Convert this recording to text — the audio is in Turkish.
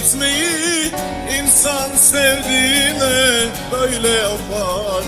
gitmeyi insan sevdiğine böyle yapar.